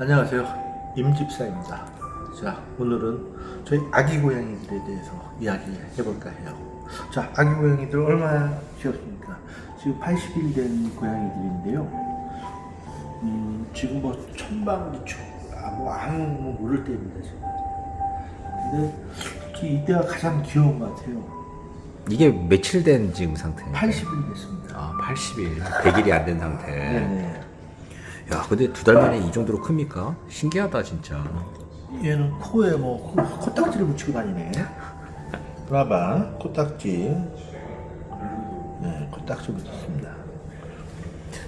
안녕하세요. 임집사입니다. 자, 오늘은 저희 아기 고양이들에 대해서 이야기 해 볼까 해요. 자, 아기 고양이들 얼마나 키웠습니까? 지금 80일 된 고양이들인데요. 음, 지금 뭐 천방지축, 아, 뭐 아무 뭐 모를 때입니다, 지금. 근데 솔직히 이때가 가장 귀여운 것 같아요. 이게 며칠 된 지금 상태예요? 80일 됐습니다. 아, 80일. 100일이 안 된 상태. 네네. 야, 근데 두 달 만에 이 정도로 큽니까? 신기하다, 진짜. 얘는 코에 뭐 코, 코딱지를 붙이고 다니네. 봐봐, 코딱지. 네, 코딱지 붙였습니다.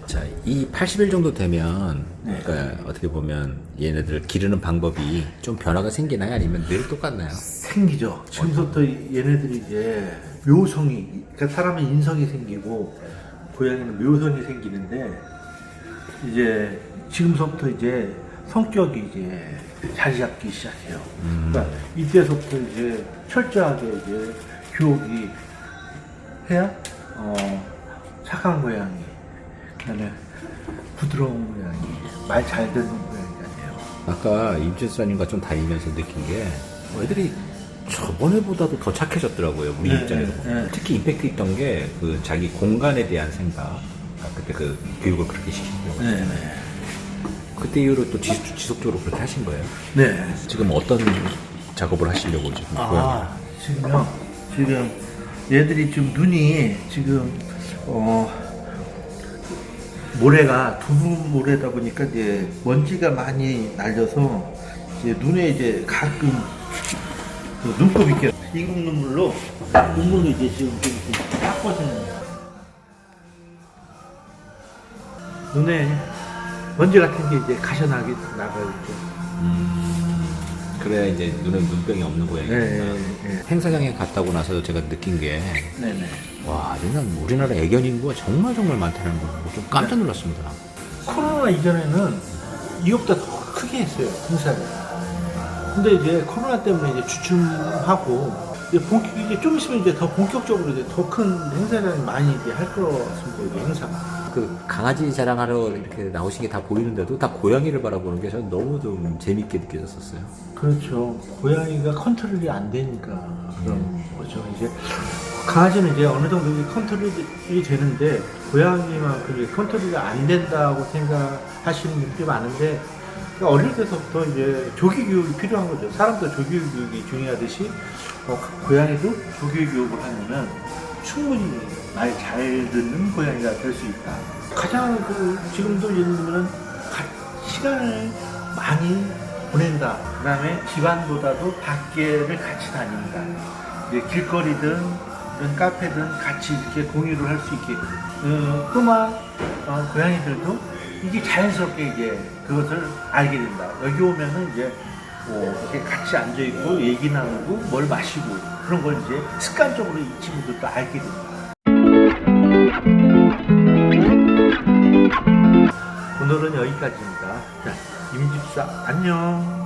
자, 이 80일 정도 되면, 네. 그러니까 어떻게 보면 얘네들 기르는 방법이 좀 변화가 생기나요? 아니면 늘 똑같나요? 생기죠. 지금부터 얘네들이 이제 묘성이, 그러니까 사람은 인성이 생기고 고양이는 묘성이 생기는데 이제 지금서부터 이제 성격이 이제 자리 잡기 시작해요. 그러니까 이때서부터 이제 철저하게 이제 교육이 해야 어, 착한 고양이, 그다음에 부드러운 고양이, 말 잘 듣는 고양이가 돼요. 아까 임진수사님과 좀 다니면서 느낀 게, 어, 애들이 저번에보다도 더 착해졌더라고요, 우리 네, 입장에서. 네, 네. 특히 임팩트 있던 게, 그 자기 공간에 대한 생각. 아, 그때 그 교육을 그렇게 시키려고. 네, 네. 그때 이후로 또 지속, 지속적으로 그렇게 하신 거예요? 네. 지금 어떤 작업을 하시려고 지금? 아, 지금요. 지금 얘들이 지금 눈이 지금 어 모래가 두부 모래다 보니까 이제 먼지가 많이 날려서 이제 눈에 이제 가끔 그 눈곱 있게 익은 눈물로 눈물로 이제 지금 좀 이렇게 닦아주는 눈에 먼지 같은 게 이제 가셔나게 나가요. 이렇게. 그래야 이제 눈에 눈병이 없는 고양이. 네, 네, 네. 행사장에 갔다고 나서 제가 느낀 게, 네네. 와, 그냥 우리나라 애견 인구가 정말 정말 많다는 거좀 깜짝 놀랐습니다. 코로나 이전에는 이것보다 더 크게 했어요 행사를. 근데 이제 코로나 때문에 이제 주춤하고 이제 본격 이제 좀 있으면 이제 더 본격적으로 이제 더 큰 행사를 많이 이제 할것 같습니다 이제 행사가. 그 강아지 자랑하러 이렇게 나오신 게 다 보이는데도 다 고양이를 바라보는 게 저는 너무 좀 재밌게 느껴졌었어요. 그렇죠. 고양이가 컨트롤이 안 되니까 그런 거죠. 이제 강아지는 이제 어느 정도 컨트롤이 되는데 고양이만큼 컨트롤이 안 된다고 생각하시는 분들이 많은데 그러니까 어릴 때부터 이제 조기 교육이 필요한 거죠. 사람도 조기 교육이 중요하듯이 어, 고양이도 조기 교육을 하면은 충분히 말 잘 듣는 고양이가 될 수 있다. 가장 그 지금도 예를 들면 가- 시간을 많이 보낸다. 그 다음에 집안보다도 밖에를 같이 다닌다. 이제 길거리든 카페든 같이 이렇게 공유를 할 수 있게. 어, 꼬마 어, 고양이들도 이게 자연스럽게 이제 그것을 알게 된다. 여기 오면은 이제 뭐 이렇게 같이 앉아 있고 얘기 나누고 뭘 마시고 그런 걸 이제 습관적으로 이 친구들도 알게 된다. 오늘은 여기까지입니다. 자, 임집사 안녕.